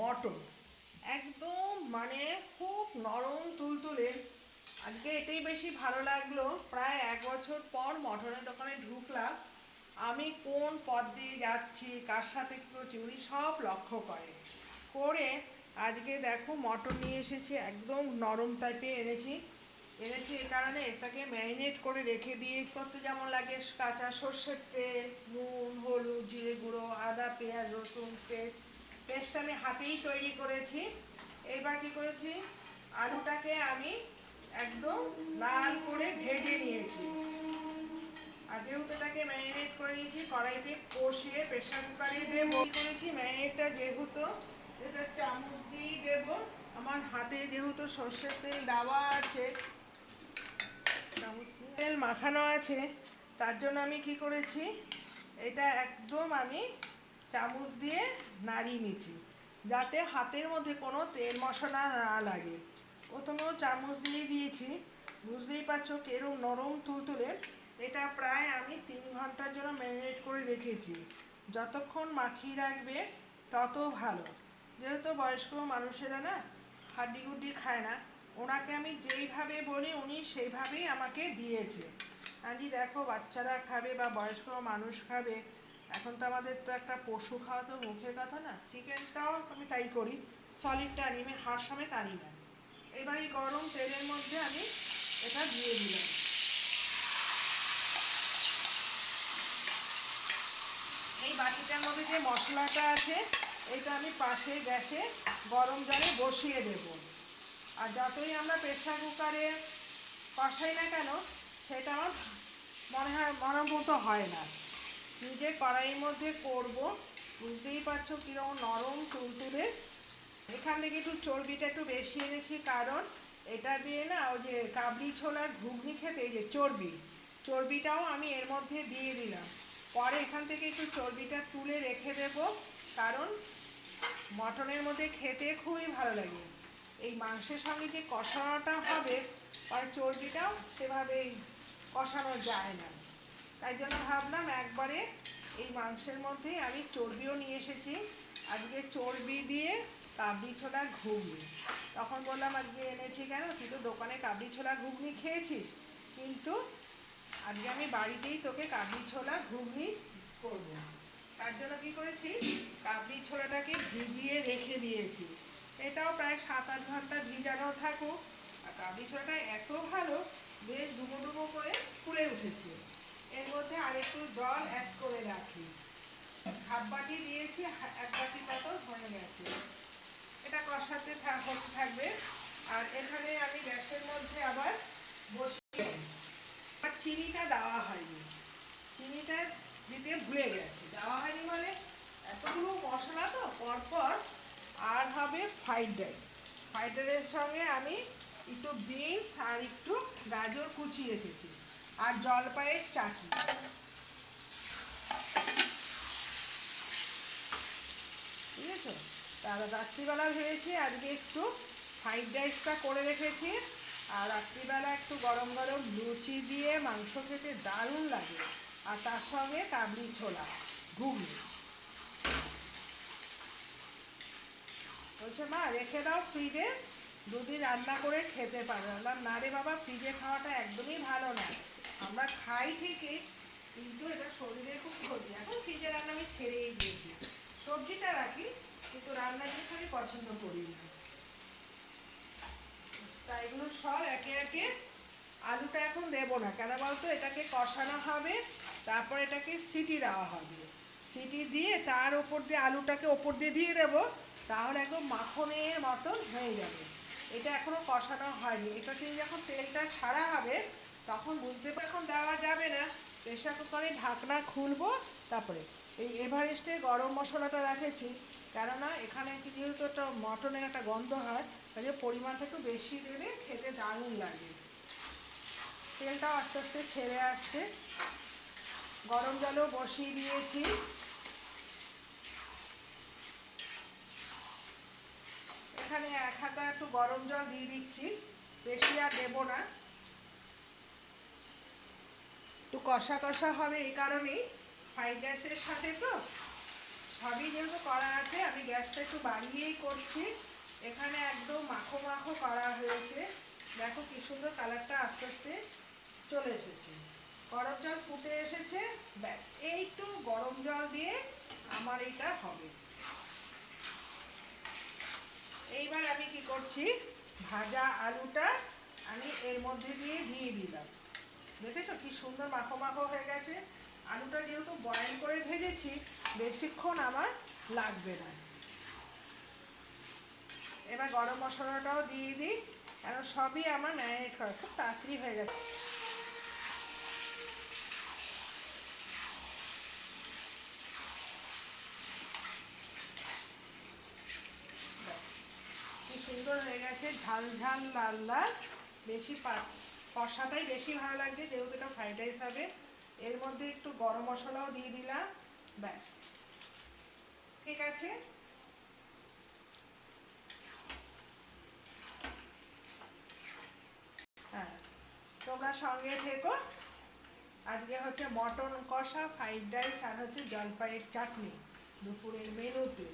মটর একদম মানে খুব নরম তুলতুলে। আজকে এটাই বেশি ভালো লাগল। প্রায় এক বছর পর মটনের দোকানে ঢুকলাম। আমি কোন পথ দিয়ে যাচ্ছি, কার সাথে কী করছি উনি সব লক্ষ্য করে। করে আজকে দেখো মটন নিয়ে এসেছি, একদম নরম টাইপে এনেছি। এনেছি এই কারণে এটাকে ম্যারিনেট করে রেখে দিয়ে করতে যেমন লাগে, কাঁচা সর্ষের তেল, নুন, হলুদ, জিরে গুঁড়ো, আদা, পেঁয়াজ, রসুন, পেস্ট। পেস্ট আমি হাতেই তৈরি করেছি। এবার কি করেছি? আলুটাকে আমি একদম লাল করে ভেজে নিয়েছি। আর যেহেতু এটাকে ম্যারিনেট করে নিয়েছি, কড়াইতে কষিয়ে প্রেশার কুকারে দেবো। করেছি? ম্যারিনেটটা যেহেতু, এটা চামচ দিয়েই দেবো। আমার হাতে যেহেতু সর্ষের তেল দেওয়া আছে তেল মাখানো আছে, তার জন্য আমি কি করেছি? এটা একদম আমি চামচ দিয়ে নাড়িয়ে নিচ্ছি, যাতে হাতের মধ্যে কোনো তেল মশলা না লাগে। প্রথমেও চামচ দিয়ে দিয়েছি। বুঝতেই পারছ কেরম নরম তুলতুলে। এটা প্রায় আমি তিন ঘণ্টার জন্য ম্যারিনেট করে রেখেছি। যতক্ষণ মাখিয়ে রাখবে, তত ভালো। যেহেতু বয়স্ক মানুষেরা না হাড্ডি গুড্ডি খায় না। ওনাকে আমি যেইভাবে বলি, উনি সেইভাবেই আমাকে দিয়েছে। আজই দেখো, বাচ্চারা খাবে বা বয়স্ক মানুষ খাবে এখন তো আমাদের তো একটা পশু খাওয়া তো মুখের কথা না, চিকেনটাও আমি তাই করি সলিডটা আনি আমি হাড় সমেত আনি না। এবার এই গরম তেলের মধ্যে আমি এটা দিয়ে দিলাম। এই বাটিটার মধ্যে যে মশলাটা আছে, এটা আমি পাশে গ্যাসে গরম জলে বসিয়ে দেব। আর যতই আমরা প্রেশার কুকারে কষাই না কেন সেটা আমার মনে হয় মনের মতো হয় না। নিজে কড়াইয়ের মধ্যে করব। বুঝতেই পারছ কীরকম নরম তুলতুলে। এখান থেকে একটু চর্বিটা একটু বেশি এনেছি, কারণ এটা দিয়ে না ওই যে কাবলি ছোলার ঘুগনি খেতে, এই যে চর্বি, চর্বিটাও আমি এর মধ্যে দিয়ে দিলাম। পরে এখান থেকে একটু চর্বিটা তুলে রেখে দেব, কারণ মটনের মধ্যে খেতে খুবই ভালো লাগে। এই মাংসের সঙ্গে যে কষানোটা হবে, আর চর্বিটাও সেভাবেই কষানো যায় না। তাই জন্য ভাবলাম একবারে এই মাংসের মধ্যেই আমি চর্বিও নিয়ে এসেছি। আজকে চর্বি দিয়ে কাবলি ছোলার ঘুগনি। তখন বললাম আজকে এনেছি কেন? তুই তো দোকানে কাবলি ছোলা ঘুগনি খেয়েছিস। কিন্তু আজকে আমি বাড়িতেই তোকে কাবলি ছোলা ঘুগনি করব। তার জন্য কী করেছি? কাবলি ছোলাটাকে ভিজিয়ে রেখে দিয়েছি। এটাও প্রায় সাত আট ঘণ্টা ভিজানো থাকুক। আর কাবলি ছোলাটা এত ভালো, বেশ ডুবো ডুবো করে ফুলে উঠেছে। এর মধ্যে আরেকটু জল অ্যাড করে রাখি। হাফ বাটি দিয়েছি, এক বাটি মতো হয়ে গেছে। এটা কষাতে হতে থাকবে। আর এখানে আমি গ্যাসের মধ্যে আবার বসিয়ে আর চিনিটা দেওয়া হয়নি। চিনিটা দিতে ভুলে গেছে। দেওয়া হয়নি মানে এতগুলো মশলা তো, পরপর আর হবে ফ্রাইড রাইস ফ্রাইড রাইসের সঙ্গে আমি একটু বিনস আর একটু গাজর কুচিয়ে রেখেছি আর জলপাইয়ের চাটনি। ঠিক আছে তার রাত্রিবেলা ভেবেছি আজকে একটু ফ্রাইড রাইসটা করে রেখেছি। আর রাত্রিবেলা একটু গরম গরম লুচি দিয়ে মাংস খেতে দারুণ লাগে। আর তার সঙ্গে কাবলি ছোলা, ঘুগনি। বলছে, মা, রেখে দাও ফ্রিজে দুদিন রান্না করে খেতে পারো। না রে বাবা ফ্রিজে খাওয়াটা একদমই ভালো না। আমরা খাই ঠিকই, কিন্তু এটা শরীরের খুব ক্ষতি। এখন ফ্রিজে রান্না আমি ছেড়েই দিয়েছি। সবজিটা রাখি, কিন্তু রান্না জিনিস আমি পছন্দ করি না। তাই এগুলো সব একে একে আলুটা এখন দেবো না। কেন বলতো? এটাকে কষানো হবে, তারপর এটাকে সিটি দেওয়া হবে। সিটি দিয়ে তার ওপর দিয়ে আলুটাকে ওপর দিয়ে দিয়ে দেবো, তাহলে একদম মাখনের মতন হয়ে যাবে। এটা এখনও কষানো হয়নি। এটা দিয়ে যখন তেলটা ছাড়া হবে তখন বুঝতে পার, এখন দেওয়া যাবে না। প্রেশার কুকারে ঢাকনা খুলবো, তারপরে এই এভারেস্টের গরম মশলাটা রেখেছি। কেননা এখানে যেহেতু একটা মটনের একটা গন্ধ হয় তাহলে পরিমাণটা একটু বেশি দিলে খেতে দারুণ লাগে। তেলটাও আস্তে আস্তে ছেড়ে আসছে। গরম জলও বসিয়ে দিয়েছি। এখানে এক হাতা একটু গরম জল দিয়ে দিচ্ছি। বেশি আর দেবো না। একটু কষা কষা হবে এই কারণেই। ফ্রাইড রাইসের সাথে তো সবই যেহেতু করা আছে, আমি গ্যাসটা একটু বাড়িয়েই করছি। এখানে একদম মাখো মাখো করা হয়েছে। দেখো কি সুন্দর কালারটা আস্তে আস্তে চলে এসেছে। গরম জল ফুটে এসেছে, ব্যাস। এইটু গরম জল দিয়ে আমার এইটা হবে। এইবার আমি কি করছি? ভাজা আলুটা আমি এর মধ্যে দিয়ে দিয়ে দিলাম। দেখেছ কি সুন্দর মাখো মাখো হয়ে গেছে? আলুটা যেহেতু বয়েল করে ভেজেছি, বেশিক্ষণ আমার লাগবে না। এবার গরম মশলাটাও দিয়ে দিই, কারণ সবই আমার ম্যারিনেট করা, খুব তাড়াতাড়ি হয়ে গেছে। সুন্দর হয়ে গেছে, ঝাল ঝাল লাল লাল, বেশি পা কষাটাই বেশি ভালো লাগছে, যেহেতু এটা ফ্রাইড রাইস হবে। এর মধ্যে একটু গরম মশলাও দিয়ে দিলাম, ব্যাস। ঠিক আছে? হ্যাঁ তোমরা সঙ্গে থেকো। আজকে হচ্ছে মটন কষা ফ্রাইড রাইস আর হচ্ছে জলপাইয়ের চাটনি। দুপুরের মেনুতে।